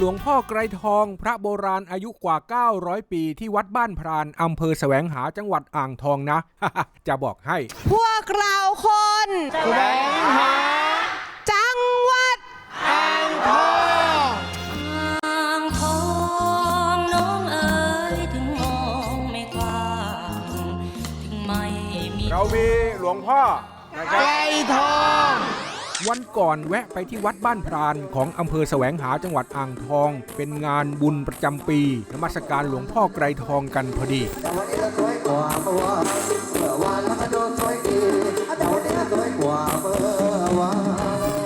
หลวงพ่อไกรทอง พระโบราณอายุกว่า 900 ปีที่วัดบ้านพรานอำเภอแสวงหาจังหวัดอ่างทองนะ จะบอกให้ พวกเราคนแสวงหา จังหวัดอ่างทองน้องเอ๋ยถึงมองไม่กว้างถึงไม่มีเรามีหลวงพ่อนะครับทอง วันก่อนแวะไปที่วัดบ้านพรานของอำเภอแสวงหาจังหวัดอ่างทอง เป็นงานบุญประจำปีนมัสการหลวงพ่อไกรทองกันพอดี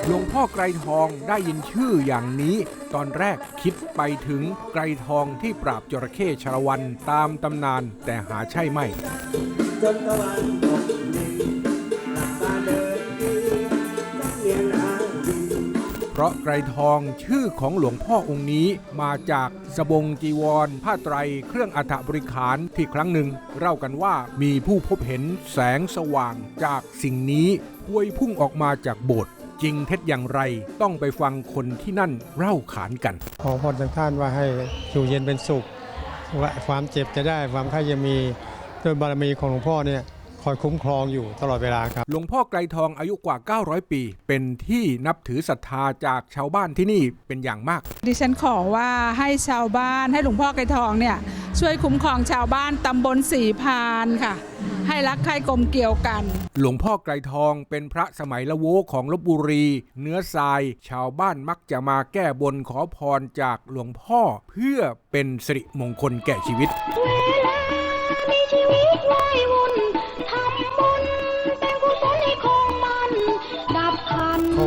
หลวงพ่อไกรทองได้ยินชื่ออย่างนี้ ตอนแรกคิดไปถึงไกรทองที่ปราบจระเข้ชาละวันตามตำนานแต่หาใช่ไม่เพ ราะไกรทองชื่อของหลวงพ่อองค์นี้มาจากสบงจีวร ผ้าไตร เครื่องอัฐบริขารที่ครั้งหนึ่งเล่ากันว่ามีผู้พบเห็นแสงสว่างจากสิ่งนี้พวยพุ่งออกมาจากโบสถ์จริงเท็จอย่างไรต้องไปฟังคนที่นั่นเล่าขานกัน ขอพรจากท่านว่าให้อยู่เย็นเป็นสุข ว่าความเจ็บจะได้ความไข้จะมีด้วยบารมีของหลวงพ่อเนี่ย คอยคุ้มครองอยู่ตลอดเวลาครับ หลวงพ่อไกรทองอายุกว่า 900 ปี เป็นที่นับถือศรัทธาจากชาวบ้านที่นี่เป็นอย่างมาก ดิฉันขอว่าให้ชาวบ้านให้หลวงพ่อไกรทองเนี่ยช่วยคุ้มครองชาวบ้านตำบลสีพานค่ะ ให้รักใคร่กลมเกลียวกัน หลวงพ่อไกรทองเป็นพระสมัยละโวของลบบุรี เนื้อทราย ชาวบ้านมักจะมาแก้บนขอพรจากหลวงพ่อเพื่อเป็นสิริมงคลแก่ชีวิตมีชีวิตว่ายวุ่น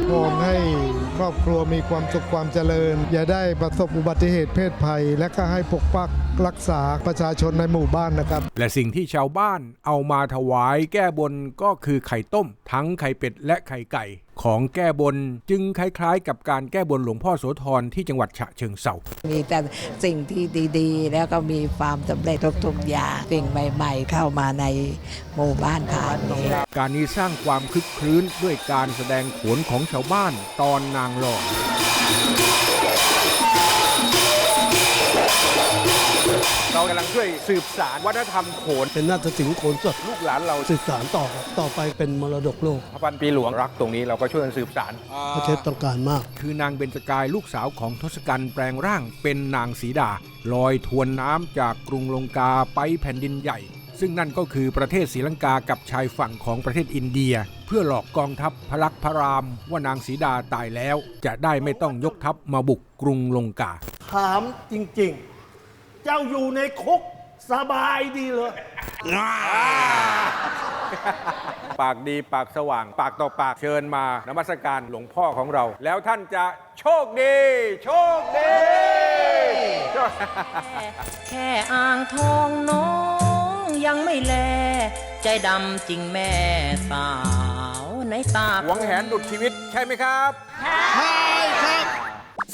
พรให้ครอบครัวมีความสุขความเจริญ อย่าได้ประสบอุบัติเหตุเพศภัย และก็ให้ปกปัก รักษาประชาชนในหมู่บ้านนะครับ และสิ่งที่ชาวบ้านเอามาถวายแก้บนก็คือไข่ต้ม ทั้งไข่เป็ดและไข่ไก่ ของแก้บนจึงคล้ายๆ กับการแก้บนหลวงพ่อโสธรที่จังหวัดฉะเชิงเทรามีแต่สิ่งที่ดีๆ แล้วก็มีความสำเร็จทุกๆอย่างสิ่งใหม่ ๆ เข้ามาในหมู่บ้านผ่านนี้การนี้สร้างความคึกครื้นด้วยการแสดงโขนของชาวบ้านตอนนางหลอก เรากำลังช่วยสืบสารวัฒนธรรมโขน เป็นนาฏศิลป์โขนสดลูกหลานเราสืบสารต่อต่อไปเป็นมรดกโลกพระพันปีหลวงรักตรงนี้เราก็ช่วยกันสืบสารประเทศต้องการมาก คือนางเบญจกายลูกสาวของทศกัณฐ์แปลงร่างเป็นนางสีดา ลอยทวนน้ำจากกรุงลงกาไปแผ่นดินใหญ่ ซึ่งนั่นก็คือประเทศศรีลังกากับชายฝั่งของประเทศอินเดีย เพื่อหลอกกองทัพพระลักษมณ์พระราม ว่านางสีดาตายแล้ว จะได้ไม่ต้องยกทัพมาบุกกรุงลงกา ถามจริงๆ เจ้าอยู่ในคุกสบายดีเลยปากดีปากสว่าง ปากต่อปากเชิญมานมัสการหลวงพ่อของเรา แล้วท่านจะโชคดี โชคดี แค่อ่างทองน้องยังไม่แล ใจดำจริงแม่สาวในตาหวงแหนดุดชีวิตใช่ไหมครับ ใช่ครับส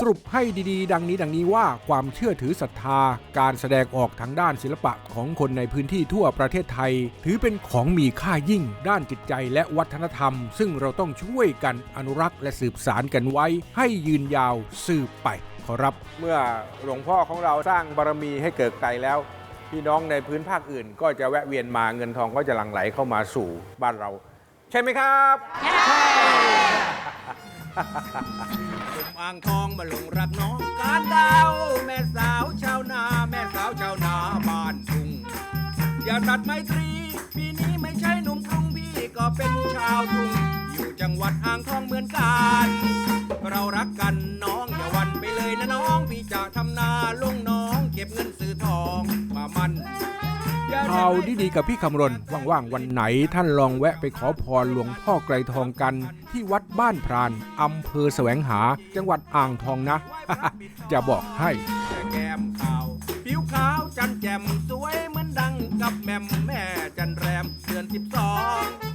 รุปให้ดีๆ ดังนี้ดังนี้ว่าความเชื่อถือศรัทธา การแสดงออกทางด้านศิลปะของคนในพื้นที่ทั่วประเทศไทย ถือเป็นของมีค่ายิ่ง ด้านจิตใจและวัฒนธรรม ซึ่งเราต้องช่วยกันอนุรักษ์และสืบสารกันไว้ ให้ยืนยาวสืบไปขอรับ เมื่อหลวงพ่อของเราสร้างบารมีให้เกิดไกลแล้ว พี่น้องในพื้นภาคอื่น ก็จะแวะเวียนมาเงินทองก็จะหลั่งไหลเข้ามาสู่บ้านเรา ใช่ไหมครับ ใช่ อ่างทองมาหลงรักน้องการดาว แม่สาวชาวนา แม่สาวชาวนาบ้านทุ่งอย่าตัดไมตรีปีนี้ไม่ใช่หนุ่มกรุงพี่ก็เป็นชาวทุ่งอยู่จังหวัดอ่างทองเหมือนกัน เรารักกันน้องอย่าหวันไปเลยนะน้อง พี่จะทำนาลงน้อง เก็บเงินซื้อทองมามัน ข่าวดีๆกับพี่คำรณ ว่างๆ วันไหนท่านลองแวะไปขอพรหลวงพ่อไกรทองกัน ที่วัดบ้านพรานอำเภอแสวงหา จังหวัดอ่างทองนะ จะบอกให้ แก้มขาว ผิวขาวจันแจ่มสวยเหมือนดังกับแม่มแม่จันแรมเดือนสิบสอง